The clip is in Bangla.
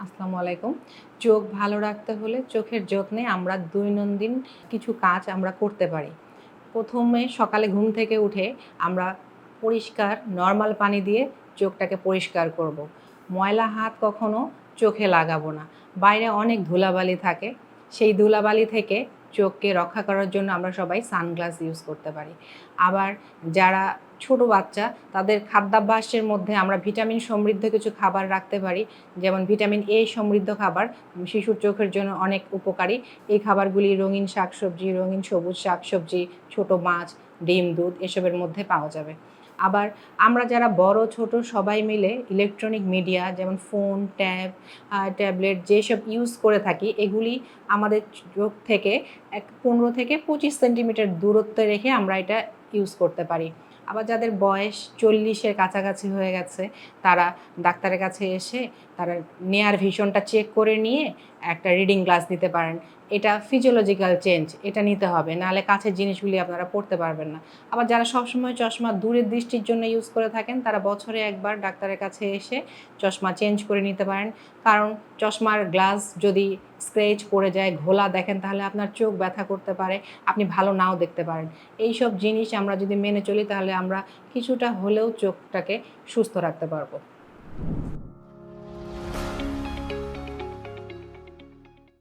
আসসালামু আলাইকুম। চোখ ভালো রাখতে হলে চোখের যত্নে আমরা দৈনন্দিন কিছু কাজ আমরা করতে পারি। প্রথমে সকালে ঘুম থেকে উঠে আমরা পরিষ্কার নর্মাল পানি দিয়ে চোখটাকে পরিষ্কার করব। ময়লা হাত কখনো চোখে লাগাবো না। বাইরে অনেক ধুলাবালি থাকে। সেই ধুলাবালি থেকে চোখকে রক্ষা করার জন্য আমরা সবাই সানগ্লাস ইউজ করতে পারি। আবার যারা ছোট বাচ্চা, তাদের খাদ্যাভ্যাসের মধ্যে আমরা ভিটামিন সমৃদ্ধ কিছু খাবার রাখতে পারি। যেমন ভিটামিন এ সমৃদ্ধ খাবার, শিশুর চোখের জন্য অনেক উপকারী। এই খাবারগুলি রঙিন শাকসবজি, রঙিন সবুজ শাকসবজি, ছোট মাছ, ডিম, দুধ, এসবের মধ্যে পাওয়া যাবে। আবার আমরা যারা বড়, ছোট সবাই মিলে ইলেকট্রনিক মিডিয়া যেমন ফোন ট্যাব ট্যাবলেট যেসব ইউজ করে থাকি, এগুলি আমাদের চোখ থেকে এক পনেরো থেকে পঁচিশ সেন্টিমিটার দূরত্বে রেখে আমরা এটা ইউজ করতে পারি। আবার যাদের বয়স চল্লিশের কাছাকাছি হয়ে গেছে, তারা ডাক্তারের কাছে এসে তারা নেয়ার ভিশনটা চেক করে নিয়ে একটা রিডিং গ্লাস নিতে পারেন। এটা ফিজিওলজিক্যাল চেঞ্জ এটা নিতে হবে। নাহলে কাছের জিনিসগুলি আপনারা পড়তে পারবেন না। আবার যারা সবসময় চশমা দূরের দৃষ্টির জন্য ইউজ করে থাকেন, তারা বছরে একবার ডাক্তারের কাছে এসে চশমা চেঞ্জ করে নিতে পারেন। কারণ চশমার গ্লাস যদি স্ক্রেচ পড়ে যায়, ঘোলা দেখেন, তাহলে আপনার চোখ ব্যথা করতে পারে। আপনি ভালো নাও দেখতে পারেন। এই সব জিনিস আমরা যদি মেনে চলি, তাহলে আমরা কিছুটা হলেও চোখটাকে সুস্থ রাখতে পারব।